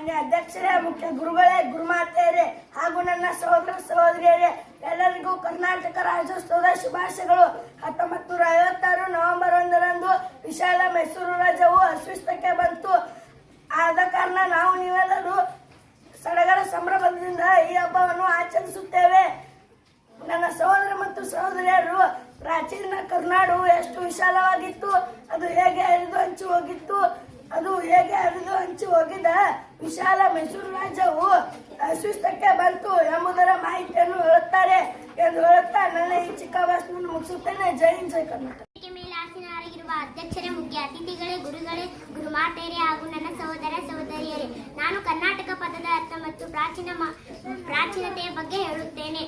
ಮಾನ್ಯ ಅಧ್ಯಕ್ಷರೇ, ಮುಖ್ಯ ಗುರುಗಳೇ, ಗುರುಮಾತೆಯರೇ ಹಾಗೂ ನನ್ನ ಸಹೋದರ ಸಹೋದರಿಯರೇ, ಎಲ್ಲರಿಗೂ ಕರ್ನಾಟಕ ರಾಜ್ಯೋತ್ಸವದ ಶುಭಾಶಯಗಳು. ಹತ್ತೊಂಬತ್ತು ನೂರ ಐವತ್ತಾರು ನವೆಂಬರ್ ಒಂದರಂದು ವಿಶಾಲ ಮೈಸೂರು ರಾಜ್ಯವು ಅಸ್ವಿಸ್ತಕ್ಕೆ ಬಂತು. ಆದ ಕಾರಣ ನಾವು ನೀವೆಲ್ಲರೂ ಸಡಗರ ಸಂಭ್ರಮದಿಂದ ಈ ಹಬ್ಬವನ್ನು ಆಚರಿಸುತ್ತೇವೆ. ನನ್ನ ಸಹೋದರ ಮತ್ತು ಸಹೋದರಿಯರು ಪ್ರಾಚೀನ ಕರ್ನಾಡು ಎಷ್ಟು ವಿಶಾಲವಾಗಿತ್ತು, ಅದು ಹೇಗೆ ಹರಿದು ಹಂಚಿ ಹೋಗಿತ್ತು ಹರಿದು ಹಂಚಿ ಹೋಗಿದ ವಿಶಾಲ ಮೈಸೂರು ರಾಜ್ಯವು ಅಸ್ತಿತ್ವಕ್ಕೆ ಬಂತು ಎಂಬುದರ ಮಾಹಿತಿಯನ್ನು ಹೇಳುತ್ತಾರೆ ಎಂದು ಹೇಳುತ್ತಾ ನನ್ನ ಈ ಚಿಕ್ಕ ಭಾಷಣವನ್ನು ಮುಗಿಸುತ್ತೇನೆ. ಜೈ ಹಿಂದ್, ಜೈ ಕರ್ನಾಟಕ. ಅಧ್ಯಕ್ಷರೇ, ಮುಖ್ಯ ಅತಿಥಿಗಳೇ, ಗುರುಗಳೇ, ಗುರುಮಾತೆಯರೇ ಹಾಗೂ ನನ್ನ ಸಹೋದರ ಸಹೋದರಿಯರೇ, ನಾನು ಕರ್ನಾಟಕ ಪದದ ಅರ್ಥ ಮತ್ತು ಪ್ರಾಚೀನ ಪ್ರಾಚೀನತೆಯ ಬಗ್ಗೆ ಹೇಳುತ್ತೇನೆ.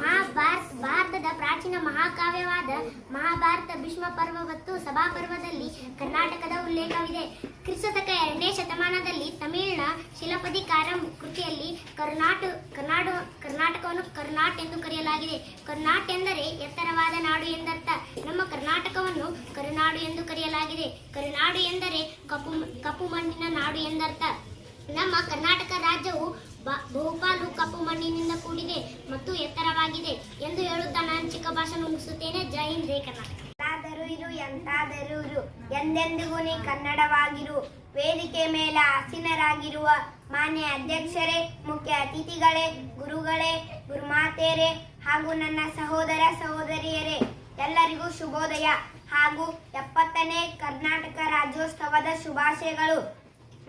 ಮಹಾಭಾರತ, ಭಾರತದ ಪ್ರಾಚೀನ ಮಹಾಕಾವ್ಯವಾದ ಮಹಾಭಾರತ ಭೀಷ್ಮ ಪರ್ವ ಮತ್ತು ಸಭಾಪರ್ವದಲ್ಲಿ ಕರ್ನಾಟಕದ ಉಲ್ಲೇಖವಿದೆ. ಕ್ರಿಸ್ತಕ ಎರಡನೇ ಶತಮಾನದಲ್ಲಿ ತಮಿಳಿನ ಶಿಲಪದಿಕಾರ ಕೃತಿಯಲ್ಲಿ ಕರ್ನಾಟ, ಕರ್ನಾಡು, ಕರ್ನಾಟಕವನ್ನು ಕರ್ನಾಟ್ ಎಂದು ಕರೆಯಲಾಗಿದೆ. ಕರ್ನಾಟ್ ಎಂದರೆ ಎತ್ತರವಾದ ನಾಡು ಎಂದರ್ಥ. ನಮ್ಮ ಕರ್ನಾಟಕವನ್ನು ಕರುನಾಡು ಎಂದು ಕರೆಯಲಾಗಿದೆ. ಕರುನಾಡು ಎಂದರೆ ಕಪ್ಪು ಕಪ್ಪು ಮಣ್ಣಿನ ನಾಡು ಎಂದರ್ಥ. ನಮ್ಮ ಕರ್ನಾಟಕ ರಾಜ್ಯವು ಬಹುಪಾಲು ಕಪ್ಪು ಮಣ್ಣಿನಿಂದ ಕೂಡಿದೆ ಮತ್ತು ಎತ್ತರವಾಗಿದೆ ಎಂದು ಹೇಳುತ್ತಾ ನಾನು ಚಿಕ್ಕ ಭಾಷಣ ಮುಗಿಸುತ್ತೇನೆ. ಜೈ ಹಿಂದ್, ಜೈ ಇರು, ಎಂತಾದರೂ ಇರು, ಎಂದೆಂದಿಗೂ ನೀ ಕನ್ನಡವಾಗಿರು. ವೇದಿಕೆ ಮೇಲೆ ಆಸೀನರಾಗಿರುವ ಮಾನ್ಯ ಅಧ್ಯಕ್ಷರೇ, ಮುಖ್ಯ ಅತಿಥಿಗಳೇ, ಗುರುಗಳೇ, ಗುರುಮಾತೆಯರೇ ಹಾಗೂ ನನ್ನ ಸಹೋದರ ಸಹೋದರಿಯರೇ, ಎಲ್ಲರಿಗೂ ಶುಭೋದಯ ಹಾಗೂ ಎಪ್ಪತ್ತನೇ ಕರ್ನಾಟಕ ರಾಜ್ಯೋತ್ಸವದ ಶುಭಾಶಯಗಳು.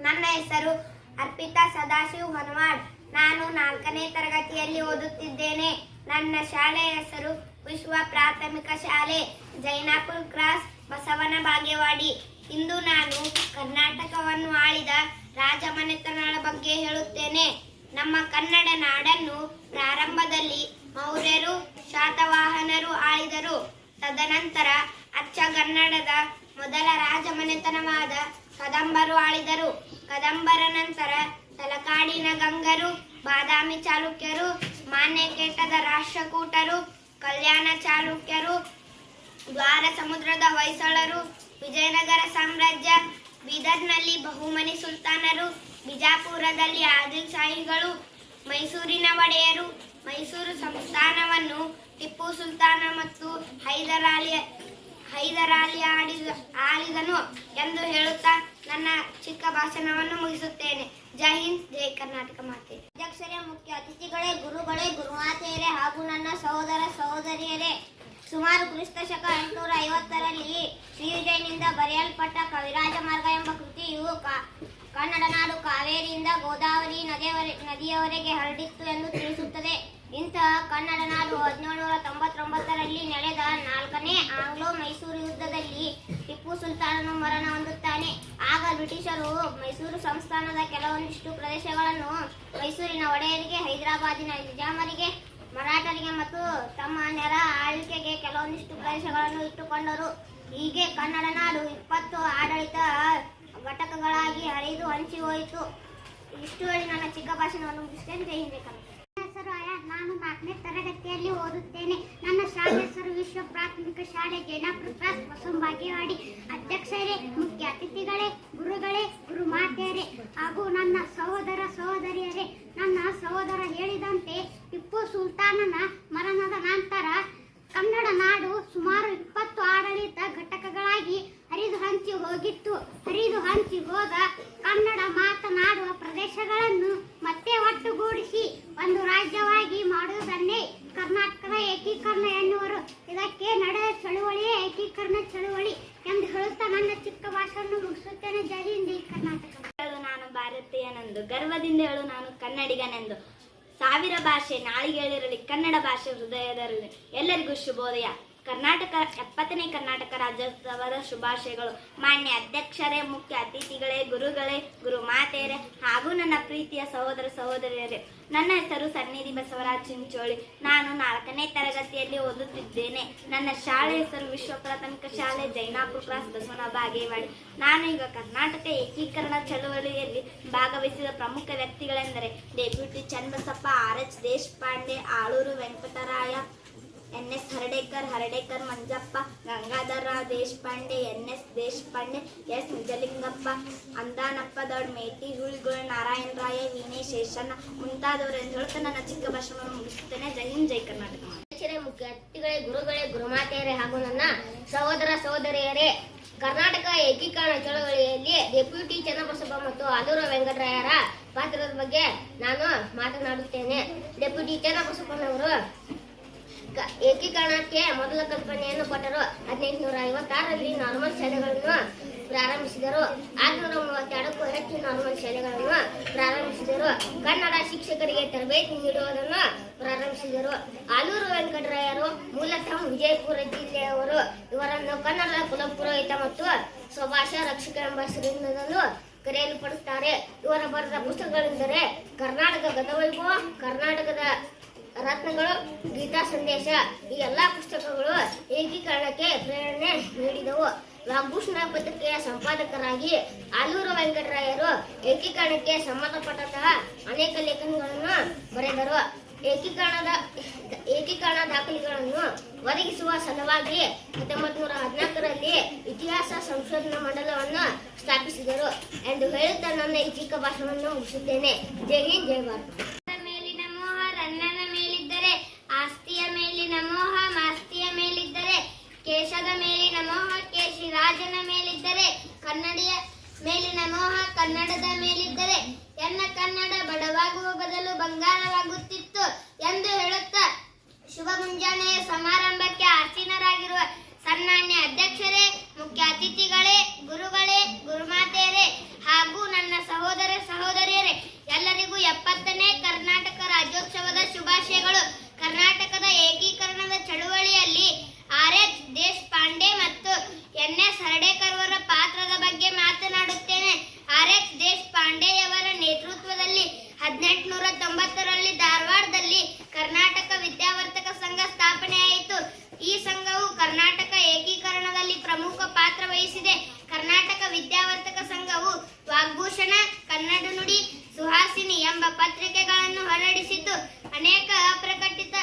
ನನ್ನ ಹೆಸರು ಅರ್ಪಿತಾ ಸದಾಶಿವ್ ಹೊನವಾಡ್ ನಾನು ನಾಲ್ಕನೇ ತರಗತಿಯಲ್ಲಿ ಓದುತ್ತಿದ್ದೇನೆ. ನನ್ನ ಶಾಲೆಯ ಹೆಸರು ವಿಶ್ವ ಪ್ರಾಥಮಿಕ ಶಾಲೆ, ಜೈನಾಪುರ್ ಕ್ರಾಸ್ ಬಸವನ ಬಾಗೇವಾಡಿ. ಇಂದು ನಾನು ಕರ್ನಾಟಕವನ್ನು ಆಳಿದ ರಾಜಮನೆತನಗಳ ಬಗ್ಗೆ ಹೇಳುತ್ತೇನೆ. ನಮ್ಮ ಕನ್ನಡ ನಾಡನ್ನು ಪ್ರಾರಂಭದಲ್ಲಿ ಮೌರ್ಯರು, ಶಾತವಾಹನರು ಆಳಿದರು. ತದನಂತರ ಅಚ್ಚ ಕನ್ನಡದ ಮೊದಲ ರಾಜಮನೆತನವಾದ ಕದಂಬರು ಆಳಿದರು. ಕದಂಬರ ನಂತರ ತಲಕಾಡಿನ ಗಂಗರು, ಬಾದಾಮಿ ಚಾಲುಕ್ಯರು, ಮಾನ್ಯಕೇಟದ ರಾಷ್ಟ್ರಕೂಟರು, ಕಲ್ಯಾಣ ಚಾಲುಕ್ಯರು, ದ್ವಾರ ಸಮುದ್ರದ ಹೊಯ್ಸಳರು, ವಿಜಯನಗರ ಸಾಮ್ರಾಜ್ಯ, ಬೀದರ್ನಲ್ಲಿ ಬಹುಮನಿ ಸುಲ್ತಾನರು, ಬಿಜಾಪುರದಲ್ಲಿ ಆದಿಲ್ ಶಾಹಿಗಳು, ಮೈಸೂರಿನ ಒಡೆಯರು. ಮೈಸೂರು ಸಂಸ್ಥಾನವನ್ನು ಟಿಪ್ಪು ಸುಲ್ತಾನ ಮತ್ತು ಹೈದರಾಲಿ ಹೈದರಾಲಿ ಆಡಿದ ಆಳಿದನು ಎಂದು ಹೇಳುತ್ತಾ ನನ್ನ ಚಿಕ್ಕ ಭಾಷಣವನ್ನು ಮುಗಿಸುತ್ತೇನೆ. ಜೈ ಹಿಂದ್, ಜೈ ಕರ್ನಾಟಕ ಮಾತೆ. ಅಧ್ಯಕ್ಷರೇ, ಮುಖ್ಯ ಅತಿಥಿಗಳೇ, ಗುರುಗಳೇ ಗುರುಮಾತೆಯರೇ ಹಾಗೂ ನನ್ನ ಸಹೋದರ ಸಹೋದರಿಯರೇ, ಸುಮಾರು ಕ್ರಿಸ್ತ ಶಕ ಎಂಟುನೂರ ಐವತ್ತರಲ್ಲಿ ಶ್ರೀವಿಜಯನಿಂದ ಬರೆಯಲ್ಪಟ್ಟ ಕವಿರಾಜ ಮಾರ್ಗ ಎಂಬ ಕೃತಿಯು ಕನ್ನಡ ನಾಡು ಕಾವೇರಿಯಿಂದ ಗೋದಾವರಿ ನದಿಯವರೆ, ನದಿಯವರೆಗೆ ಹರಡಿತ್ತು ಎಂದು ತಿಳಿಸುತ್ತದೆ. ಇಂತಹ ಕನ್ನಡ ನಾಡು ಹದಿನೇಳುನೂರ ತೊಂಬತ್ತೊಂಬತ್ತರಲ್ಲಿ ನಡೆದ ನಾಲ್ಕನೇ ಆಂಗ್ಲೋ ಮೈಸೂರು ಯುದ್ಧದಲ್ಲಿ ಟಿಪ್ಪು ಸುಲ್ತಾನನು ಮರಣ ಬ್ರಿಟಿಷರು ಮೈಸೂರು ಸಂಸ್ಥಾನದ ಕೆಲವೊಂದಿಷ್ಟು ಪ್ರದೇಶಗಳನ್ನು ಮೈಸೂರಿನ ಒಡೆಯರಿಗೆ, ಹೈದರಾಬಾದಿನ ನಿಜಾಮರಿಗೆ ಮರಾಠರಿಗೆ ಮತ್ತು ತಮ್ಮ ನೆರ ಆಳ್ವಿಕೆಗೆ ಕೆಲವೊಂದಿಷ್ಟು ಪ್ರದೇಶಗಳನ್ನು ಇಟ್ಟುಕೊಂಡರು. ಹೀಗೆ ಕನ್ನಡ ನಾಡು ಇಪ್ಪತ್ತು ಆಡಳಿತ ಘಟಕಗಳಾಗಿ ಹರಿದು ಹಂಚಿ ಹೋಯಿತು. ಇಷ್ಟು ಹೇಳಿ ನನ್ನ ಚಿಕ್ಕ ಭಾಷಣವನ್ನು ಮುಗಿಸ್ತೇನೆ. ಹೆಸರು ನಾನು ನಾಲ್ಕನೇ ತರಗತಿಯಲ್ಲಿ ಓದುತ್ತೇನೆ. ನನ್ನ ಶಾಲೆ ಹೆಸರು ವಿಶ್ವ ಪ್ರಾಥಮಿಕ ಶಾಲೆ ಜೈನಾಪುರ ಕ್ರಾಸ್ ಬಸವನ ಬಾಗೇವಾಡಿ. ಅಧ್ಯಕ್ಷರೇ, ಮುಖ್ಯ ಅತಿಥಿಗಳೇ ಗುರುಗಳೇ, ಗುರುಮಾತೆಯರೇ ಹಾಗೂ ನನ್ನ ಸಹೋದರ ಸಹೋದರಿಯರೇ, ನನ್ನ ಸಹೋದರ ಹೇಳಿದಂತೆ ಟಿಪ್ಪು ಸುಲ್ತಾನನ ಮರಣದ ನಂತರ ಕನ್ನಡ ನಾಡು ಸುಮಾರು ಇಪ್ಪತ್ತು ಆಡಳಿತ ಘಟಕಗಳಾಗಿ ಹರಿದು ಹಂಚಿ ಹೋಗಿತ್ತು. ಹರಿದು ಹಂಚಿ ಹೋದ ಕನ್ನಡ ಮಾತನಾಡುವ ಪ್ರದೇಶಗಳನ್ನು ಮತ್ತೆ ಒಟ್ಟುಗೂಡಿಸಿ ಒಂದು ರಾಜ್ಯವಾಗಿ ಮಾಡುವುದನ್ನೇ ಕರ್ನಾಟಕದ ಏಕೀಕರಣ ಎನ್ನುವರು ಇದಕ್ಕೆ ನಡೆದ ಚಳುವಳಿಯೇ ಏಕೀಕರಣ ಚಳುವಳಿ ಎಂದು ಹೇಳುತ್ತಾ ನನ್ನ ಚಿಕ್ಕ ಭಾಷೆಯನ್ನು ಮುಗಿಸುತ್ತೇನೆ ಜೈ ಹಿಂದ್ ಜೈ ಕರ್ನಾಟಕ ಹೇಳು ನಾನು ಭಾರತೀಯನೆಂದು ಗರ್ವದಿಂದ ಹೇಳು ನಾನು ಕನ್ನಡಿಗನೆಂದು. ಸಾವಿರ ಭಾಷೆ ನಾಳಿಗೆ ಹೇಳಿರಲಿ ಕನ್ನಡ ಭಾಷೆ ಹೃದಯದಲ್ಲಿ. ಎಲ್ಲರಿಗೂ ಶುಭೋದಯ. ಕರ್ನಾಟಕ, ಎಪ್ಪತ್ತನೇ ಕರ್ನಾಟಕ ರಾಜ್ಯೋತ್ಸವದ ಶುಭಾಶಯಗಳು. ಮಾನ್ಯ ಅಧ್ಯಕ್ಷರೇ, ಮುಖ್ಯ ಅತಿಥಿಗಳೇ, ಗುರುಗಳೇ ಗುರು ಮಾತೆಯರೇ ಹಾಗೂ ನನ್ನ ಪ್ರೀತಿಯ ಸಹೋದರ ಸಹೋದರಿಯರೇ, ನನ್ನ ಹೆಸರು ಸನ್ನಿಧಿ ಬಸವರಾಜ್ ಚಿಂಚೋಳಿ. ನಾನು ನಾಲ್ಕನೇ ತರಗತಿಯಲ್ಲಿ ಓದುತ್ತಿದ್ದೇನೆ. ನನ್ನ ಶಾಲೆ ಹೆಸರು ವಿಶ್ವ ಪ್ರಾಥಮಿಕ ಶಾಲೆ ಜೈನಾಪುರ ಕ್ಲಾಸ್ ಬಸವನ ಬಾಗೇವಾಡಿ ನಾನು ಈಗ ಕರ್ನಾಟಕ ಏಕೀಕರಣ ಚಳುವಳಿಯಲ್ಲಿ ಭಾಗವಹಿಸಿದ ಪ್ರಮುಖ ವ್ಯಕ್ತಿಗಳೆಂದರೆ deputy Channabasappa, R H Deshpande, Aluru Venkataraya N S Hardekar Hardekar Manjappa, Gangadhara Deshpande, N S Deshpande, S Nijalingappa Andanappa Dodda Meti ಹುಳಿಗಳು Narayana ರಾಯ, ವೀಣೆ ಶೇಷಣ್ಣ ಮುಂತಾದವರು ಎಂದು ಹೇಳ್ತಾ ನನ್ನ ಚಿಕ್ಕ ಭಾಷಣವನ್ನು ಮುಗಿಸುತ್ತೇನೆ ಜೈ ಹಿಂದ್, ಜೈ ಕರ್ನಾಟಕ. ಗುರುಗಳೇ, ಗುರುಮಾತೆಯರೇ ಹಾಗೂ ನನ್ನ ಸಹೋದರ ಸಹೋದರಿಯರೇ, ಕರ್ನಾಟಕ ಏಕೀಕರಣ ಚಳವಳಿಯಲ್ಲಿ ಡೆಪ್ಯೂಟಿ ಚನ್ನಬಸಪ್ಪ ಮತ್ತು ಆದೂರು ವೆಂಕಟರಾಯರ ಪಾತ್ರದ ಬಗ್ಗೆ ನಾನು ಮಾತನಾಡುತ್ತೇನೆ. ಡೆಪ್ಯೂಟಿ ಚನ್ನಬಸಪ್ಪನವರು ಏಕೀಕರಣಕ್ಕೆ ಮೊದಲ ಕಲ್ಪನೆಯನ್ನು ಕೊಟ್ಟರು. ಹದಿನೆಂಟುನೂರ ಐವತ್ತಾರರಲ್ಲಿ ನಾರ್ಮಲ್ ಶಾಲೆಗಳನ್ನು ಪ್ರಾರಂಭಿಸಿದರು. ಆರುನೂರ ಮೂವತ್ತೆರಡಕ್ಕೂ ಹೆಚ್ಚು ನಾರ್ಮಲ್ ಶಾಲೆಗಳನ್ನು ಪ್ರಾರಂಭಿಸಿದರು. ಕನ್ನಡ ಶಿಕ್ಷಕರಿಗೆ ತರಬೇತಿ ನೀಡುವುದನ್ನು ಪ್ರಾರಂಭಿಸಿದರು. ಆಲೂರು ವೆಂಕಟರಾಯರು, ಮೂಲತಃ ವಿಜಯಪುರ ಜಿಲ್ಲೆಯವರು, ಇವರನ್ನು ಕನ್ನಡ ಕುಲಪುರೋಹಿತ ಮತ್ತು ಸ್ವಭಾಷಾ ರಕ್ಷಕ ಎಂಬ ಹೆಸರಿನಿಂದಲೂ ಕರೆಯಲ್ಪಡುತ್ತಾರೆ. ಇವರ ಬರೆದ ಪುಸ್ತಕಗಳೆಂದರೆ ಕರ್ನಾಟಕ ಗತವೈಭವ ಕರ್ನಾಟಕದ ರತ್ನಗಳು, ಗೀತಾ ಸಂದೇಶ, ಈ ಎಲ್ಲ ಪುಸ್ತಕಗಳು ಏಕೀಕರಣಕ್ಕೆ ಪ್ರೇರಣೆ ನೀಡಿದವು. ವಾಗ್ಭೂಷಣ ಪತ್ರಿಕೆಯ ಸಂಪಾದಕರಾಗಿ ಆಲೂರು ವೆಂಕಟರಾಯರು ಏಕೀಕರಣಕ್ಕೆ ಸಂಬಂಧಪಟ್ಟಂತಹ ಅನೇಕ ಲೇಖನಗಳನ್ನು ಬರೆದರು. ಏಕೀಕರಣದ, ಏಕೀಕರಣ ದಾಖಲೆಗಳನ್ನು ಒದಗಿಸುವ ಸಲುವಾಗಿ ಹತ್ತೊಂಬತ್ತು ನೂರ ಹದಿನಾಲ್ಕರಲ್ಲಿ ಇತಿಹಾಸ ಸಂಶೋಧನಾ ಮಂಡಲವನ್ನು ಸ್ಥಾಪಿಸಿದರು ಎಂದು ಹೇಳುತ್ತಾ ನನ್ನ ಈ ಚಿಕ್ಕ ಭಾಷಣವನ್ನು ಮುಗಿಸುತ್ತೇನೆ. ಜೈ ಹಿಂದ್, ಜೈ ಭಾರತ. ಕನ್ನಡದ ಮೇಲಿದ್ದರೆ ಎನ್ನ ಕನ್ನಡ ಬಡವಾಗುವ ಬದಲು ಬಂಗಾರವಾಗುತ್ತಿತ್ತು ಎಂದು ಹೇಳುತ್ತಾ ಶುಭ ಮುಂಜಾನೆಯ ಸಮಾರಂಭಕ್ಕೆ ಆಸೀನರಾಗಿರುವ ಸನ್ಮಾನ್ಯ ಅಧ್ಯಕ್ಷರೇ, ಮುಖ್ಯ ಅತಿಥಿಗಳೇ, ಗುರುಗಳೇ, ಗುರುಮಾತೆಯರೇ ಹಾಗೂ ನನ್ನ ಸಹೋದರ ಸಹೋದರಿಯರೇ, ಎಲ್ಲರಿಗೂ ಎಪ್ಪತ್ತನೇ ಕರ್ನಾಟಕ ರಾಜ್ಯೋತ್ಸವದ ಶುಭಾಶಯಗಳು ಕರ್ನಾಟಕದ ಏಕೀಕರಣದ ಚಳುವಳಿಯಲ್ಲಿ ಆರ್ ಎಚ್ ದೇಶಪಾಂಡೆ ಮತ್ತು ಎನ್ ಎಸ್ ಹರ್ಡೇಕರ್ ಅವರ ಪಾತ್ರದ ಬಗ್ಗೆ ಮಾತನಾಡುತ್ತೇನೆ ಆರ್ ಎಚ್ ದೇಶಪಾಂಡೆಯವರ ನೇತೃತ್ವದಲ್ಲಿ ಹದಿನೆಂಟುನೂರ ತೊಂಬತ್ತರಲ್ಲಿ ಧಾರವಾಡದಲ್ಲಿ ಕರ್ನಾಟಕ ವಿದ್ಯಾವರ್ತಕ ಸಂಘ ಸ್ಥಾಪನೆಯಾಯಿತು ಈ ಸಂಘವು ಕರ್ನಾಟಕ ಏಕೀಕರಣದಲ್ಲಿ ಪ್ರಮುಖ ಪಾತ್ರ ವಹಿಸಿದೆ ಕರ್ನಾಟಕ ವಿದ್ಯಾವರ್ತಕ ಸಂಘವು ವಾಗ್ಭೂಷಣ ಕನ್ನಡ ನುಡಿ ಸುಹಾಸಿನಿ ಎಂಬ ಪತ್ರಿಕೆಗಳನ್ನು ಹೊರಡಿಸಿತು ಅನೇಕ ಅಪ್ರಕಟಿತ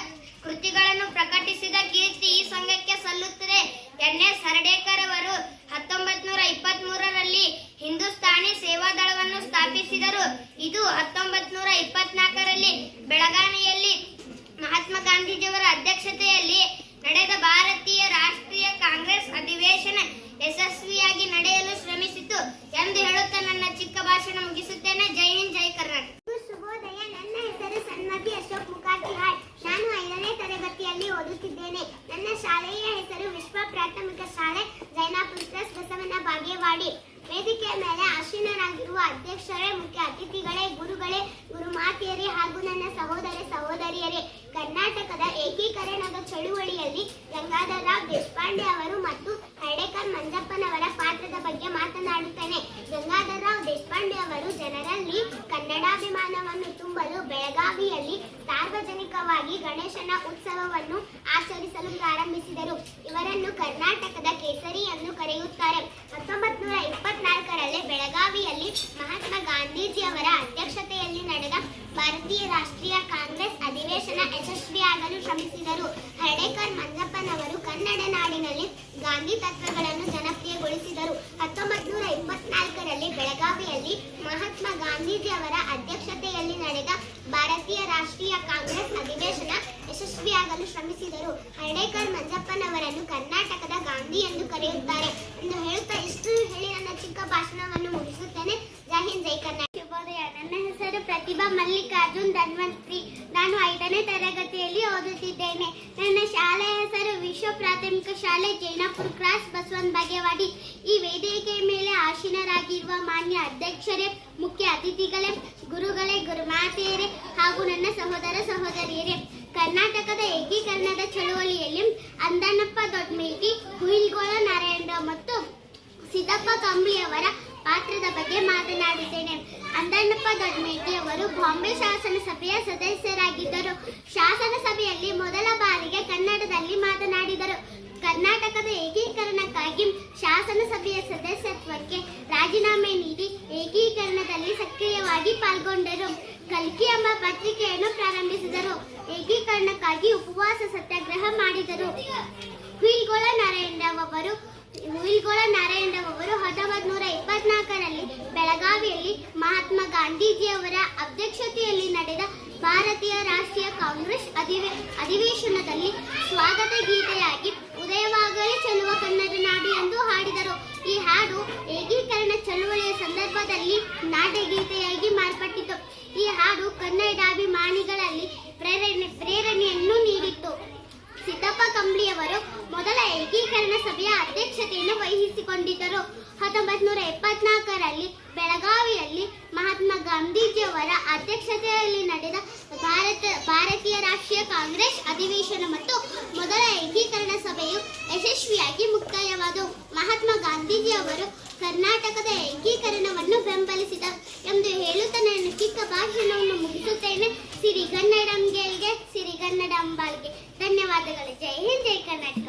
ಕೃತಿಗಳನ್ನು ಪ್ರಕಟಿಸಿದ ಕೀರ್ತಿ ಈ ಸಂಘಕ್ಕೆ ಸಲ್ಲುತ್ತದೆ ಎನ್ ಎಸ್ ಹರ್ಡೇಕರ್ ಅವರು ಹತ್ತೊಂಬತ್ ನೂರ ಇಪ್ಪತ್ತ್ ಮೂರರಲ್ಲಿ ಹಿಂದೂಸ್ತಾನಿ ಸೇವಾದಳವನ್ನು ಸ್ಥಾಪಿಸಿದರು ಇದು ಹತ್ತೊಂಬತ್ ನೂರ ಇಪ್ಪತ್ನಾಲ್ಕರಲ್ಲಿ ಬೆಳಗಾವಿಯಲ್ಲಿ ಮಹಾತ್ಮ ಗಾಂಧೀಜಿಯವರ ಅಧ್ಯಕ್ಷತೆಯಲ್ಲಿ ನಡೆದ ಭಾರತೀಯ ರಾಷ್ಟ್ರೀಯ ಕಾಂಗ್ರೆಸ್ ಅಧಿವೇಶನ ಯಶಸ್ವಿಯಾಗಿ ನಡೆಯಲು ಶ್ರಮಿಸಿತು ಎಂದು ಹೇಳುತ್ತಾ ನನ್ನ ಚಿಕ್ಕ ಭಾಷಣ ಮುಗಿಸುತ್ತೇನೆ ಜೈ ಹಿಂದ್ ಜೈ ಕರ್ನಾಟಕ ಶುಭೋದಯ ನನ್ನ ಹೆಸರು ಸನ್ಮತಿ ಅಶೋಕ್ ಮುಖರ್ಜಿ ಹಾಳ್ ನಾನು ಐದನೇ ತರಗತಿಯಲ್ಲಿ ಓದುತ್ತಿದ್ದೇನೆ ನನ್ನ ಶಾಲೆಯ ಹೆಸರು ವಿಶ್ವ ಪ್ರಾಥಮಿಕ ಶಾಲೆ ಜೈನಾಪುರ ಪ್ಲಸ್ ಬಸವನ ಬಾಗೇವಾಡಿ ವೇದಿಕೆಯ ಮೇಲೆ ಆಸೀನರಾಗಿರುವ ಅಧ್ಯಕ್ಷರೇ ಮುಖ್ಯ ಅತಿಥಿಗಳೇ ಗುರುಗಳೇ ಗುರುಮಾತೆಯರೇ ಹಾಗೂ ನನ್ನ ಸಹೋದರ ಸಹೋದರಿಯರೇ ಕರ್ನಾಟಕದ ಏಕೀಕರಣದ ಚಳುವಳಿಯಲ್ಲಿ ಗಂಗಾಧರರಾವ್ ದೇಶಪಾಂಡೆ ಅವರು ಮತ್ತು ಹರ್ಡೇಕರ್ ಮಂಜಪ್ಪನವರ ಪಾತ್ರದ ಬಗ್ಗೆ ಮಾತನಾಡುತ್ತೇನೆ ಗಂಗಾಧರರಾವ್ ದೇಶಪಾಂಡೆ ಅವರು ಜನರಲ್ಲಿ ಕನ್ನಡಾಭಿಮಾನವನ್ನು ತುಂಬಲು ಬೆಳಗಾವಿಯಲ್ಲಿ ಸಾರ್ವಜನಿಕವಾಗಿ ಗಣೇಶನ ಉತ್ಸವವನ್ನು ಆಚರಿಸಲು ಪ್ರಾರಂಭಿಸಿದರು. ಇವರನ್ನು ಕರ್ನಾಟಕದ ಕೇಸರಿ ಎಂದು ಕರೆಯುತ್ತಾರೆ. ಹತ್ತೊಂಬತ್ ನೂರ ಇಪ್ಪತ್ನಾಲ್ಕರಲ್ಲಿ ಬೆಳಗಾವಿಯಲ್ಲಿ ಮಹಾತ್ಮ ಗಾಂಧೀಜಿಯವರ ಅಧ್ಯಕ್ಷತೆಯಲ್ಲಿ ನಡೆದ ಭಾರತೀಯ ರಾಷ್ಟ್ರೀಯ ಕಾಂಗ್ರೆಸ್ ಅಧಿವೇಶನ ಯಶಸ್ವಿಯಾಗಲು ಶ್ರಮಿಸಿದರು. ಹರ್ಡೇಕರ್ ಮಂಜಪ್ಪನವರು ಕನ್ನಡ ನಾಡಿನಲ್ಲಿ ಗಾಂಧಿ ತತ್ವಗಳನ್ನು ಜನಪ್ರಿಯಗೊಳಿಸಿದರು. ಹತ್ತೊಂಬತ್ ಇಪ್ಪತ್ನಾಲ್ಕರಲ್ಲಿ ಬೆಳಗಾವಿಯಲ್ಲಿ ಮಹಾತ್ಮ ಗಾಂಧೀಜಿಯವರ ಅಧ್ಯಕ್ಷತೆಯಲ್ಲಿ ನಡೆದ ಭಾರತೀಯ ರಾಷ್ಟ್ರೀಯ ಕಾಂಗ್ರೆಸ್ ಅಧಿವೇಶನ ಯಶಸ್ವಿಯಾಗಲು ಶ್ರಮಿಸಿದರು. ಹರ್ಡೇಕರ್ ಮಂಜಪ್ಪನವರನ್ನು ಕರ್ನಾಟಕದ ಗಾಂಧಿ ಎಂದು ಕರೆಯುತ್ತಾರೆ. ಎಂದು ಹೇಳುತ್ತಾ ಇಷ್ಟು ಹೇಳಿ ನನ್ನ ಚಿಕ್ಕ ಭಾಷಣವನ್ನು ಮುಗಿಸುತ್ತೇನೆ. ಜೈ ಹಿಂದ್, ಜೈ ಕರ್ನಾಟಕ. ಪ್ರತಿಭಾ ಮಲ್ಲಿಕಾರ್ಜುನ್ ಧನ್ವಂತ್ರಿ. ನಾನು ಐದನೇ ತರಗತಿಯಲ್ಲಿ ಓದುತ್ತಿದ್ದೇನೆ. ನನ್ನ ಶಾಲೆಯ ಹೆಸರು ವಿಶ್ವ ಪ್ರಾಥಮಿಕ ಶಾಲೆ ಜೈನಾಪುರ್ ಕ್ರಾಸ್ ಬಸವನ್ ಬಾಗೇವಾಡಿ. ಈ ವೇದಿಕೆಯ ಮೇಲೆ ಆಸೀನರಾಗಿರುವ ಮಾನ್ಯ ಅಧ್ಯಕ್ಷರೇ, ಮುಖ್ಯ ಅತಿಥಿಗಳೇ, ಗುರುಗಳೇ, ಗುರುಮಾತೆಯರೇ ಹಾಗೂ ನನ್ನ ಸಹೋದರ ಸಹೋದರಿಯರೇ. ಕರ್ನಾಟಕದ ಏಕೀಕರಣದ ಚಳುವಳಿಯಲ್ಲಿ ಅಂದಣ್ಣಪ್ಪ ದೊಡ್ಡಮೇಟಿ ಹುಯಿಲ್ಗೋಳ ನಾರಾಯಣ ಮತ್ತು ಸಿದ್ದಪ್ಪ ಕಂಬ್ಳಿಯವರ ಪಾತ್ರದ ಬಗ್ಗೆ ಮಾತನಾಡುತ್ತೇನೆ ಅಂದಣ್ಣಪ್ಪ ದೊಡ್ಮೇಟಿ ಅವರು ಬಾಂಬೆ ಶಾಸನ ಸಭೆಯ ಸದಸ್ಯರಾಗಿದ್ದರು. ಶಾಸನ ಸಭೆಯಲ್ಲಿ ಮೊದಲ ಬಾರಿಗೆ ಕನ್ನಡದಲ್ಲಿ ಮಾತನಾಡಿದರು. ಕರ್ನಾಟಕದ ಏಕೀಕರಣಕ್ಕಾಗಿ ಶಾಸನ ಸಭೆಯ ಸದಸ್ಯತ್ವಕ್ಕೆ ರಾಜೀನಾಮೆ ನೀಡಿ ಏಕೀಕರಣದಲ್ಲಿ ಸಕ್ರಿಯವಾಗಿ ಪಾಲ್ಗೊಂಡರು. ಕಲ್ಕಿ ಎಂಬ ಪತ್ರಿಕೆಯನ್ನು ಪ್ರಾರಂಭಿಸಿದರು. ಏಕೀಕರಣಕ್ಕಾಗಿ ಉಪವಾಸ ಸತ್ಯಾಗ್ರಹ ಮಾಡಿದರು. ನರೇಂದ್ರ ನಾರಾಯಣರಾವ್ ಹುಯಿಲ್ಗೋಳ ನಾರಾಯಣರಾವ್ ಅವರು ಹತ್ತೊಂಬತ್ ನೂರ ಇಪ್ಪತ್ನಾಲ್ಕರಲ್ಲಿ ಬೆಳಗಾವಿಯಲ್ಲಿ ಮಹಾತ್ಮ ಗಾಂಧೀಜಿಯವರ ಅಧ್ಯಕ್ಷತೆಯಲ್ಲಿ ನಡೆದ ಭಾರತೀಯ ರಾಷ್ಟ್ರೀಯ ಕಾಂಗ್ರೆಸ್ ಅಧಿವೇ, ಅಧಿವೇಶನದಲ್ಲಿ ಸ್ವಾಗತ ಗೀತೆಯಾಗಿ ಉದಯವಾಗಲಿ ಚೆಲುವ ಕನ್ನಡ ನಾಡು ಎಂದು ಹಾಡಿದರು. ಈ ಹಾಡು ಏಕೀಕರಣ ಚಳುವಳಿಯ ಸಂದರ್ಭದಲ್ಲಿ ನಾಡಗೀತೆಯಾಗಿ ಮಾರ್ಪಟ್ಟಿತು. ಈ ಹಾಡು ಕನ್ನಡಾಭಿಮಾನಿಗಳಲ್ಲಿ ಪ್ರೇರಣೆ, ಪ್ರೇರಣೆಯನ್ನು ಸಿದ್ದಪ್ಪ ಕಂಬ್ಳಿಯವರು ಮೊದಲ ಏಕೀಕರಣ ಸಭೆಯ ಅಧ್ಯಕ್ಷತೆಯನ್ನು ವಹಿಸಿಕೊಂಡಿದ್ದರು. ಹತ್ತೊಂಬತ್ ನೂರ ಎಪ್ಪತ್ನಾಲ್ಕರಲ್ಲಿ ಬೆಳಗಾವಿಯಲ್ಲಿ ಮಹಾತ್ಮ ಗಾಂಧೀಜಿಯವರ ಅಧ್ಯಕ್ಷತೆಯಲ್ಲಿ ನಡೆದ ಭಾರತ, ಭಾರತೀಯ ರಾಷ್ಟ್ರೀಯ ಕಾಂಗ್ರೆಸ್ ಅಧಿವೇಶನ ಮತ್ತು ಮೊದಲ ಏಕೀಕರಣ ಸಭೆಯು ಯಶಸ್ವಿಯಾಗಿ ಮುಕ್ತಾಯವಾದವು. ಮಹಾತ್ಮ ಗಾಂಧೀಜಿಯವರು ಕರ್ನಾಟಕದ ಏಕೀಕರಣವನ್ನು ಬೆಂಬಲಿಸಿದ ಎಂದು ಹೇಳುತ್ತಾ ನಾನು ಚಿಕ್ಕ ಭಾಷಣವನ್ನು ಮುಗಿಸುತ್ತೇನೆ. ಸಿರಿಗನ್ನಡಂಗೆಲ್ಗೆ ಸಿರಿಗನ್ನಡಂಬಾಳ್ಗೆ ಧನ್ಯವಾದಗಳು. ಜೈ ಹಿಂದ್ ಜೈ ಕರ್ನಾಟಕ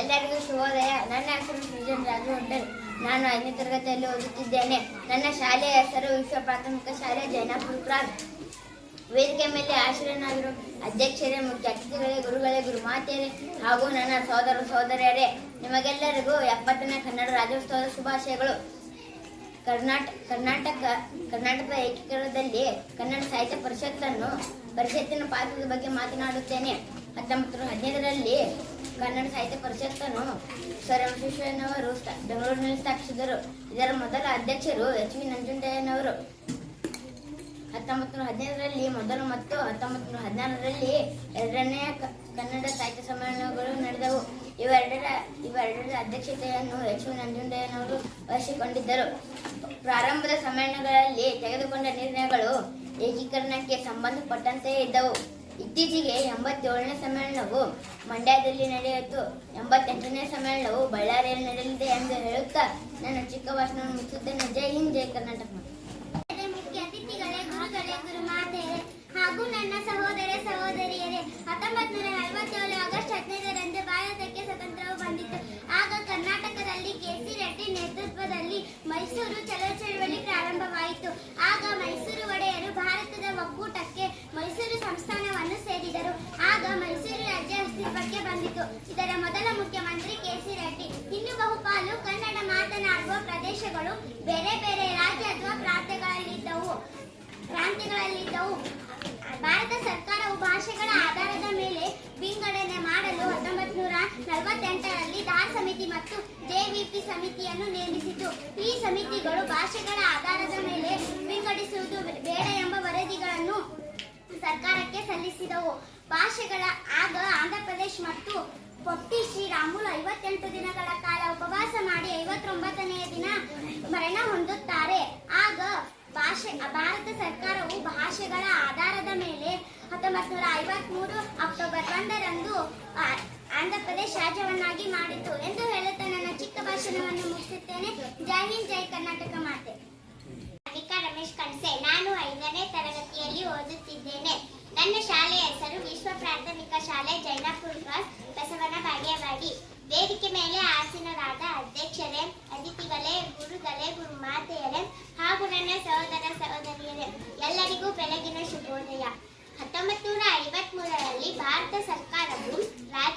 ಎಲ್ಲರಿಗೂ ಶುಭೋದಯ ನನ್ನ ಹೆಸರು ಸೃಜನ್ ರಾಜು ಹೊಂಡಲ್ ನಾನು ಐದನೇ ತರಗತಿಯಲ್ಲಿ ಓದುತ್ತಿದ್ದೇನೆ. ನನ್ನ ಶಾಲೆಯ ಹೆಸರು ವಿಶ್ವ ಪ್ರಾಥಮಿಕ ಶಾಲೆ ಜೈನಾಪುರ ಪ್ರಾಗ್ ವೇದಿಕೆ ಮೇಲೆ ಆಶ್ರಯನಾಗಿರು ಅಧ್ಯಕ್ಷರೇ ಮುಖ್ಯ ಅತಿಥಿಗಳೇ ಗುರುಗಳೇ ಗುರುಮಾತೆಯರೇ ಹಾಗೂ ನನ್ನ ಸಹೋದರ ಸಹೋದರಿಯರೇ ನಿಮಗೆಲ್ಲರಿಗೂ ಎಪ್ಪತ್ತನೇ ಕನ್ನಡ ರಾಜ್ಯೋತ್ಸವದ ಶುಭಾಶಯಗಳು. ಕರ್ನಾಟಕ ಕರ್ನಾಟಕ ಕರ್ನಾಟಕದ ಏಕೀಕರಣದಲ್ಲಿ ಕನ್ನಡ ಸಾಹಿತ್ಯ ಪರಿಷತ್ತನ್ನು ಪರಿಷತ್ತಿನ ಪಾತ್ರದ ಬಗ್ಗೆ ಮಾತನಾಡುತ್ತೇನೆ. ಹತ್ತೊಂಬತ್ತು ನೂರ ಹದಿನೈದರಲ್ಲಿ ಕನ್ನಡ ಸಾಹಿತ್ಯ ಪರಿಷತ್ತನ್ನು ಸರ್ ಎಂ ಬೆಂಗಳೂರಿನಲ್ಲಿ ಸ್ಥಾಪಿಸಿದರು ಇದರ ಮೊದಲ ಅಧ್ಯಕ್ಷರು ಎಚ್ ವಿ ನಂಜುಂಡಯ್ಯನವರು. ಹತ್ತೊಂಬತ್ತು ನೂರ ಹದಿನೈದರಲ್ಲಿ ಮೊದಲು ಮತ್ತು ಹತ್ತೊಂಬತ್ತು ನೂರ ಹದಿನಾರರಲ್ಲಿ ಎರಡನೇ ಕನ್ನಡ ಸಾಹಿತ್ಯ ಸಮ್ಮೇಳನಗಳು ನಡೆದವು. ಇವೆರಡರ ಇವೆರಡರ ಅಧ್ಯಕ್ಷತೆಯನ್ನು ಎಚ್ ವಿ ನಂಜುಂಡಯ್ಯನವರು ವಹಿಸಿಕೊಂಡಿದ್ದರು. ಪ್ರಾರಂಭದ ಸಮ್ಮೇಳನಗಳಲ್ಲಿ ತೆಗೆದುಕೊಂಡ ನಿರ್ಣಯಗಳು ಏಕೀಕರಣಕ್ಕೆ ಸಂಬಂಧಪಟ್ಟಂತೆಯೇ ಇದ್ದವು. ಇತ್ತೀಚೆಗೆ ಎಂಬತ್ತೇಳನೇ ಸಮ್ಮೇಳನವು ಮಂಡ್ಯದಲ್ಲಿ ನಡೆಯಿತು. ಎಂಬತ್ತೆಂಟನೇ ಸಮ್ಮೇಳನವು ಬಳ್ಳಾರಿಯಲ್ಲಿ ನಡೆಯಲಿದೆ ಎಂದು ಹೇಳುತ್ತಾ ನನ್ನ ಚಿಕ್ಕ ಭಾಷಣವನ್ನು ಮುಚ್ಚುತ್ತೇನೆ ಜೈ ಹಿಂದ್, ಜೈ ಕರ್ನಾಟಕ. ಮುಖ್ಯ ಗುರುಗಳೇ ಹಾಗೂ ನನ್ನ ಸಹೋದರ ಸಹೋದರಿಯರೇ ಹತ್ತೊಂಬತ್ ನೂರ ನಲವತ್ತೇಳು ಆಗಸ್ಟ್ ಹದಿನೈದರಂದು ಭಾರತಕ್ಕೆ ಸ್ವತಂತ್ರವು ಬಂದಿತ್ತು. ಆಗ ಕರ್ನಾಟಕದಲ್ಲಿ ಕೆಸಿ ರೆಡ್ಡಿ ನೇತೃತ್ವದಲ್ಲಿ ಮೈಸೂರು ಚಲೋ ಚಳವಳಿ ಪ್ರಾರಂಭವಾಯಿತು ಆಗ ಮೈಸೂರು ಒಡೆಯರು ಭಾರತದ ಒಕ್ಕೂಟಕ್ಕೆ ಮೈಸೂರು ಸಂಸ್ಥಾನವನ್ನು ಸೇರಿದರು ಆಗ ಮೈಸೂರು ರಾಜ್ಯ ಅಸ್ತಿತ್ವಕ್ಕೆ ಬಂದಿತು ಇದರ ಮೊದಲ ಮುಖ್ಯಮಂತ್ರಿ ಕೆಸಿ ರೆಡ್ಡಿ ಇನ್ನು ಬಹುಪಾಲು ಕನ್ನಡ ಮಾತನಾಡುವ ಪ್ರದೇಶಗಳು ಬೇರೆ ಬೇರೆ ರಾಜ್ಯ ಅಥವಾ ಪ್ರಾಂತ್ಯಗಳಲ್ಲಿದ್ದವು. ಪ್ರಾಂತ್ಯಗಳಲ್ಲಿದ್ದವು. ಭಾರತ ಸರ್ಕಾರವು ಭಾಷೆಗಳ ಆಧಾರದ ಮೇಲೆ ವಿಂಗಡಣೆ ಮಾಡಲು ಹತ್ತೊಂಬತ್ತು ನೂರ ನಲವತ್ತೆಂಟರಲ್ಲಿ ದಾರ್ ಸಮಿತಿ ಮತ್ತು ಜೆವಿಪಿ ಸಮಿತಿಯನ್ನು ನೇಮಿಸಿತು. ಈ ಸಮಿತಿಗಳು ಭಾಷೆಗಳ ಆಧಾರದ ಮೇಲೆ ವಿಂಗಡಿಸುವುದು ಬೇಡ ಎಂಬ ವರದಿಗಳನ್ನು ಸರ್ಕಾರಕ್ಕೆ ಸಲ್ಲಿಸಿದವು. ಭಾಷೆಗಳ ಆಗ ಆಂಧ್ರಪ್ರದೇಶ ಮತ್ತು ಪೊಟ್ಟಿ ಶ್ರೀರಾಮುಲು ಐವತ್ತೆಂಟು ದಿನಗಳ ಕಾಲ ಉಪವಾಸ ಮಾಡಿ ಐವತ್ತೊಂಬತ್ತನೆಯ ದಿನ ಮರಣ ಹೊಂದುತ್ತಾರೆ. ಆಗ ಭಾಷೆ ಭಾರತ ಸರ್ಕಾರವು ಭಾಷೆಗಳ ಆಧಾರದ ಮೇಲೆ ಹತ್ತೊಂಬತ್ತು ನೂರ ಐವತ್ಮೂರು ಅಕ್ಟೋಬರ್ ಒಂದರಂದು ಆಂಧ್ರ ಆಂಧ್ರಪ್ರದೇಶ ರಾಜ್ಯವನ್ನಾಗಿ ಮಾಡಿತು ಎಂದು ಹೇಳುತ್ತಾ ನನ್ನ ಚಿಕ್ಕ ಭಾಷಣವನ್ನು ಮುಗಿಸುತ್ತೇನೆ. ಜೈ ಹಿಂದ್ ಜೈ ಕರ್ನಾಟಕ ಮಾತೆ. ರಮೇಶ್ ಕಣಸೆ ನಾನು ಐದನೇ ತರಗತಿಯಲ್ಲಿ ಓದುತ್ತಿದ್ದೇನೆ. ನನ್ನ ಶಾಲೆಯ ಹೆಸರು ವಿಶ್ವ ಪ್ರಾಥಮಿಕ ಶಾಲೆ ಜೈನಾಪುರ್ ಕ್ರಾಸ್ ಬಸವನ ಬಾಗೇವಾಡಿ ವೇದಿಕೆ ಮೇಲೆ ಆಸೀನರಾದ ಅಧ್ಯಕ್ಷರೇ, ಅತಿಥಿಗಳೇ, ಗುರುಗಳೇ, ಗುರುಮಾತೆಯರೇ ಹಾಗೂ ನನ್ನ ಸಹೋದರ ಸಹೋದರಿಯರೇ, ಎಲ್ಲರಿಗೂ ಬೆಳಗಿನ ಶುಭೋದಯ. ಹತ್ತೊಂಬತ್ತು ನೂರ ಐವತ್ಮೂರರಲ್ಲಿ ಭಾರತ ಸರ್ಕಾರವು ರಾಜ್ಯಗಳ